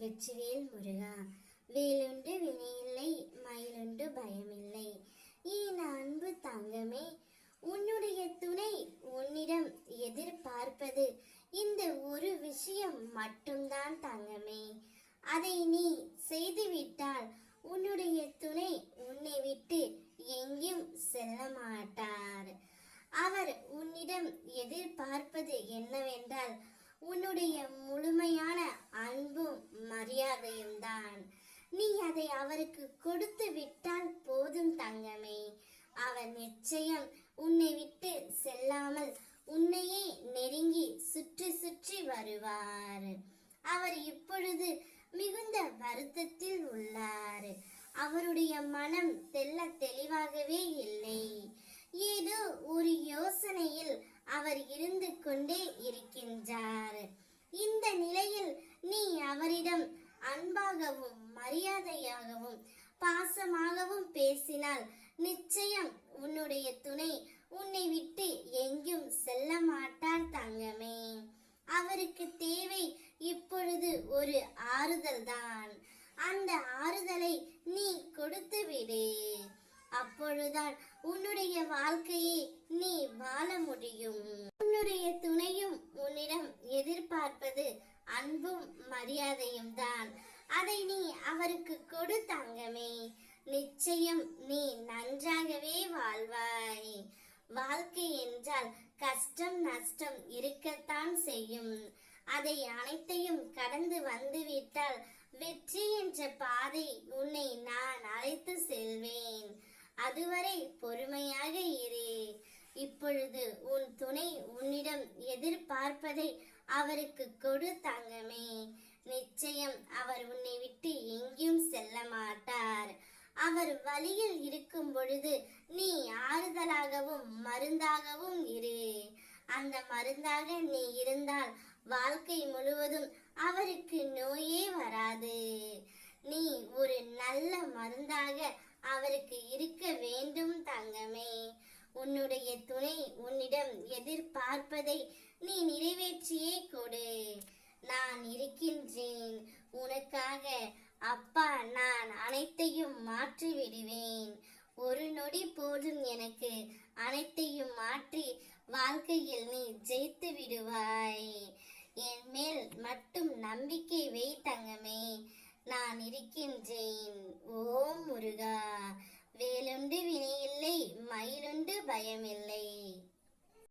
வெற்றிவேல் முருகா. வேலுண்டு வினையில்லை மயிலுண்டு பயமில்லை. என் அன்பு தங்கமே? உன்னுடைய துணை உன்னிடம் எதிர்பார்ப்பது இந்த ஒரு விஷயம் மட்டும்தான் தங்கமே. அதை நீ செய்துவிட்டால் உன்னுடைய துணை உன்னை விட்டு எங்கேயும் செல்ல மாட்டார். அவர் உன்னிடம் எதிர்பார்ப்பது என்னவென்றால் உன்னுடைய முழுமையான மரியாதையும் தான் நீ அதை அவருக்கு கொடுத்து விட்டால் போதும் தங்கமே. அவர் நிச்சயம் உன்னை விட்டு செல்லாமல் உன்னையே நெருங்கி சுற்றி சுற்றி வருவார். அவர் இப்பொழுது மிகுந்த வருத்தத்தில் உள்ளார். அவருடைய மனம் தெல்ல தெளிவாகவே இல்லை. ஏதோ ஒரு யோசனையில் அவர் இருந்து கொண்டே இருக்கிறார் இந்த நிலையில் நீ அவரிடம் அன்பாகவும் மரியாதையாகவும் பாசமாகவும் பேசினால் நிச்சயம் உன்னுடைய துணை உன்னை விட்டு எங்கும் செல்ல மாட்டார் தங்கமே. அவருக்கு தேவை இப்பொழுது ஒரு ஆறுதல் தான் அந்த ஆறுதலை நீ கொடுத்து விடு. அப்பொழுதுதான் உன்னுடைய வாழ்க்கையை நீ வாழ முடியும். உன்னுடைய துணையும் உன்னிடம் எதிர்பார்ப்பது அன்பும் மரியாதையும் தான் அதை நீ அவருக்கு கொடு தங்கமே. நிச்சயம் நீ நன்றாகவே வாழ்வாய். வாழ்க்கை என்றால் கஷ்டம் நஷ்டம் இருக்கத்தான் செய்யும். அதை அனைத்தையும் கடந்து வந்துவிட்டால் வெற்றி என்ற பாதை உன்னை நான் அழைத்து செல்வேன். அதுவரை பொறுமையாக இரு. இப்பொழுது உன் துணை உன்னிடம் எதிர்பார்ப்பதை அவருக்கு கொடு தங்கமே. நிச்சயம் அவர் உன்னை விட்டு எங்கேயும் செல்ல மாட்டார். அவர் வழியில் இருக்கும் பொழுது நீ ஆறுதலாகவும் மருந்தாகவும் இரு. அந்த மருந்தாக நீ இருந்தால் வாழ்க்கை முழுவதும் அவருக்கு நோயே வராது. நீ ஒரு நல்ல மருந்தாக அவருக்கு இருக்க வேண்டும் தங்கமே. உன்னுடைய துணை உன்னிடம் எதிர்பார்ப்பதை நீ நிறைவேற்றியே கொடு. நான் இருக்கின்றேன். உனக்காக அப்பா நான் அனைத்தையும் மாற்றி விடுவேன். ஒரு நொடி போதும் எனக்கு. அனைத்தையும் மாற்றி வாழ்க்கையில் நீ ஜெயித்து விடுவாய். என் மேல் மட்டும் நம்பிக்கை வை தங்கமே. நான் இருக்கின்றேன். ஓம் முருகா